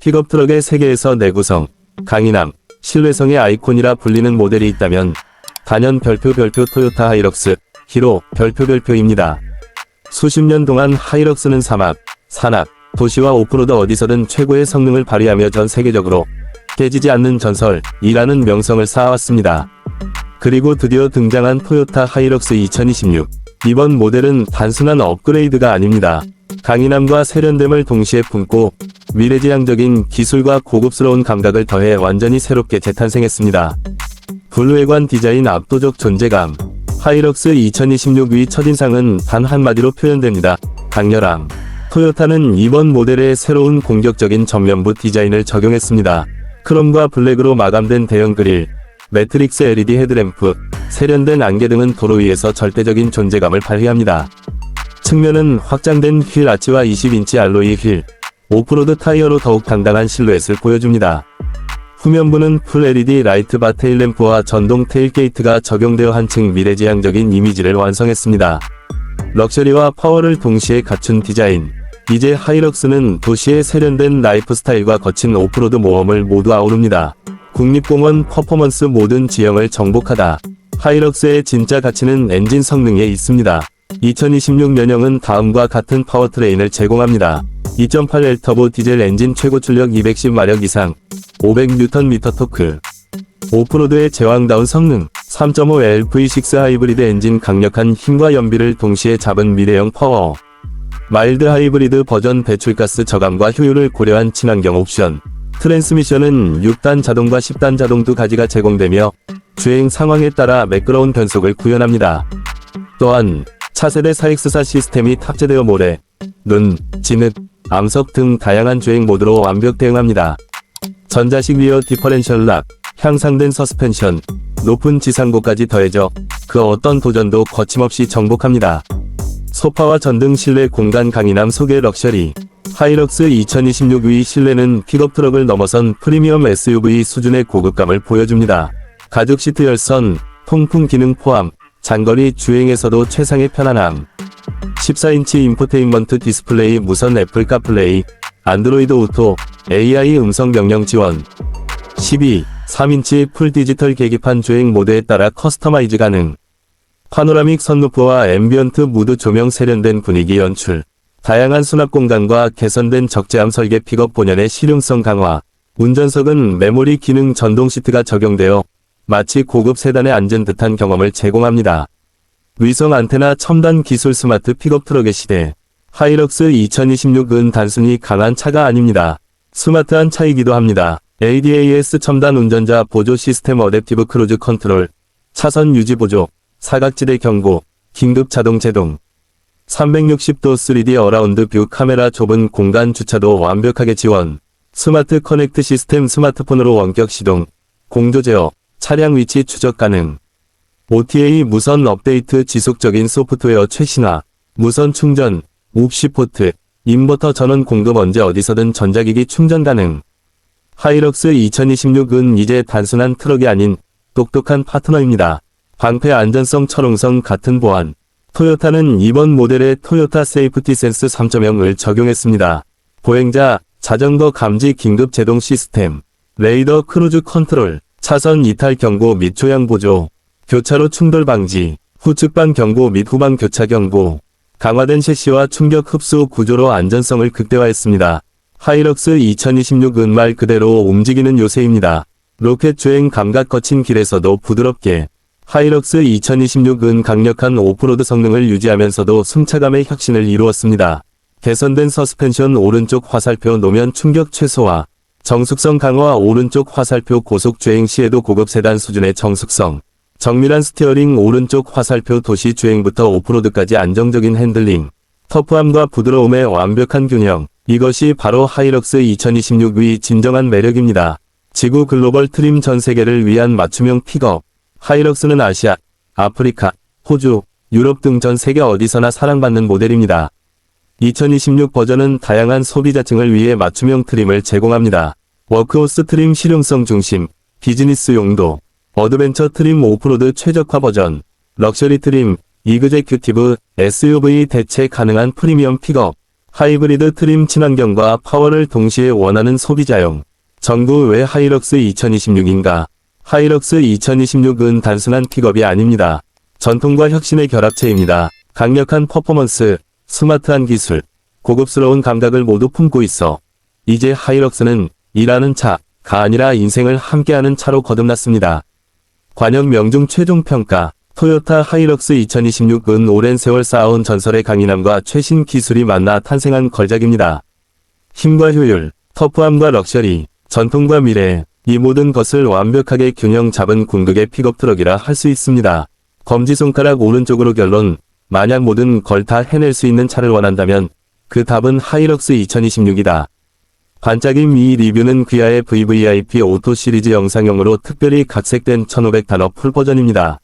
픽업 트럭의 세계에서 내구성, 강인함, 신뢰성의 아이콘이라 불리는 모델이 있다면 단연 별표 별표 토요타 하이럭스, 히로 별표 별표입니다. 수십 년 동안 하이럭스는 사막, 산악, 도시와 오프로드 어디서든 최고의 성능을 발휘하며 전 세계적으로 깨지지 않는 전설이라는 명성을 쌓아왔습니다. 그리고 드디어 등장한 토요타 하이럭스 2026. 이번 모델은 단순한 업그레이드가 아닙니다. 강인함과 세련됨을 동시에 품고 미래지향적인 기술과 고급스러운 감각을 더해 완전히 새롭게 재탄생했습니다. 불외관 디자인 압도적 존재감. 하이럭스 2026의 첫인상은 단 한마디로 표현됩니다. 강렬함. 토요타는 이번 모델에 새로운 공격적인 전면부 디자인을 적용했습니다. 크롬과 블랙으로 마감된 대형 그릴, 매트릭스 LED 헤드램프, 세련된 안개 등은 도로 위에서 절대적인 존재감을 발휘합니다. 측면은 확장된 휠 아치와 20인치 알로이 휠, 오프로드 타이어로 더욱 당당한 실루엣을 보여줍니다. 후면부는 풀 LED 라이트 바 테일램프와 전동 테일게이트가 적용되어 한층 미래지향적인 이미지를 완성했습니다. 럭셔리와 파워를 동시에 갖춘 디자인. 이제 하이럭스는 도시의 세련된 라이프 스타일과 거친 오프로드 모험을 모두 아우릅니다. 국립공원 퍼포먼스 모든 지형을 정복하다. 하이럭스의 진짜 가치는 엔진 성능에 있습니다. 2026년형은 다음과 같은 파워트레인을 제공합니다. 2.8L 터보 디젤 엔진 최고 출력 210마력 이상, 500Nm 토크. 오프로드의 제왕다운 성능, 3.5L V6 하이브리드 엔진 강력한 힘과 연비를 동시에 잡은 미래형 파워. 마일드 하이브리드 버전 배출가스 저감과 효율을 고려한 친환경 옵션. 트랜스미션은 6단 자동과 10단 자동 두 가지가 제공되며 주행 상황에 따라 매끄러운 변속을 구현합니다. 또한 차세대 4X4 시스템이 탑재되어 모래, 눈, 진흙, 암석 등 다양한 주행 모드로 완벽 대응합니다. 전자식 리어 디퍼렌셜 락, 향상된 서스펜션, 높은 지상고까지 더해져 그 어떤 도전도 거침없이 정복합니다. 소파와 전등 실내 공간 강인함 속의 럭셔리. 하이럭스 2026의 실내는 픽업 트럭을 넘어선 프리미엄 SUV 수준의 고급감을 보여줍니다. 가죽 시트 열선, 통풍 기능 포함, 장거리 주행에서도 최상의 편안함. 14인치 인포테인먼트 디스플레이 무선 애플 카플레이, 안드로이드 오토, AI 음성 명령 지원. 12. 3인치 풀 디지털 계기판 주행 모드에 따라 커스터마이즈 가능. 파노라믹 선루프와 앰비언트 무드 조명 세련된 분위기 연출. 다양한 수납 공간과 개선된 적재함 설계 픽업 본연의 실용성 강화. 운전석은 메모리 기능 전동 시트가 적용되어 마치 고급 세단에 앉은 듯한 경험을 제공합니다. 위성 안테나 첨단 기술 스마트 픽업 트럭의 시대. 하이럭스 2026은 단순히 강한 차가 아닙니다. 스마트한 차이기도 합니다. ADAS 첨단 운전자 보조 시스템 어댑티브 크루즈 컨트롤, 차선 유지 보조, 사각지대 경고, 긴급 자동 제동. 360도 3D 어라운드 뷰 카메라 좁은 공간 주차도 완벽하게 지원. 스마트 커넥트 시스템 스마트폰으로 원격 시동, 공조 제어, 차량 위치 추적 가능. OTA 무선 업데이트 지속적인 소프트웨어 최신화, 무선 충전, 옵시 포트, 인버터 전원 공급 언제 어디서든 전자기기 충전 가능. 하이럭스 2026은 이제 단순한 트럭이 아닌 똑똑한 파트너입니다. 방패 안전성 철옹성 같은 보안. 토요타는 이번 모델에 토요타 세이프티 센스 3.0을 적용했습니다. 보행자, 자전거 감지 긴급 제동 시스템, 레이더 크루즈 컨트롤, 차선 이탈 경고 및 조향 보조, 교차로 충돌 방지, 후측방 경고 및 후방 교차 경고, 강화된 셰시와 충격 흡수 구조로 안전성을 극대화했습니다. 하이럭스 2026은 말 그대로 움직이는 요새입니다. 로켓 주행 감각 거친 길에서도 부드럽게 하이럭스 2026은 강력한 오프로드 성능을 유지하면서도 승차감의 혁신을 이루었습니다. 개선된 서스펜션 오른쪽 화살표 노면 충격 최소화, 정숙성 강화 오른쪽 화살표 고속 주행 시에도 고급 세단 수준의 정숙성, 정밀한 스티어링 오른쪽 화살표 도시 주행부터 오프로드까지 안정적인 핸들링, 터프함과 부드러움의 완벽한 균형, 이것이 바로 하이럭스 2026의 진정한 매력입니다. 지구 글로벌 트림 전 세계를 위한 맞춤형 픽업. 하이럭스는 아시아, 아프리카, 호주, 유럽 등 전 세계 어디서나 사랑받는 모델입니다. 2026 버전은 다양한 소비자층을 위해 맞춤형 트림을 제공합니다. 워크호스 트림 실용성 중심, 비즈니스 용도, 어드벤처 트림 오프로드 최적화 버전, 럭셔리 트림, 이그제큐티브, SUV 대체 가능한 프리미엄 픽업, 하이브리드 트림 친환경과 파워를 동시에 원하는 소비자용. 정부 왜 하이럭스 2026인가? 하이럭스 2026은 단순한 픽업이 아닙니다. 전통과 혁신의 결합체입니다. 강력한 퍼포먼스, 스마트한 기술, 고급스러운 감각을 모두 품고 있어. 이제 하이럭스는 일하는 차, 가 아니라 인생을 함께하는 차로 거듭났습니다. 관영 명중 최종 평가 토요타 하이럭스 2026은 오랜 세월 쌓아온 전설의 강인함과 최신 기술이 만나 탄생한 걸작입니다. 힘과 효율, 터프함과 럭셔리, 전통과 미래, 이 모든 것을 완벽하게 균형 잡은 궁극의 픽업 트럭이라 할 수 있습니다. 검지손가락 오른쪽으로 결론, 만약 모든 걸 다 해낼 수 있는 차를 원한다면 그 답은 하이럭스 2026이다. 반짝임 이 리뷰는 귀하의 VVIP 오토 시리즈 영상용으로 특별히 각색된 1500단어 풀버전입니다.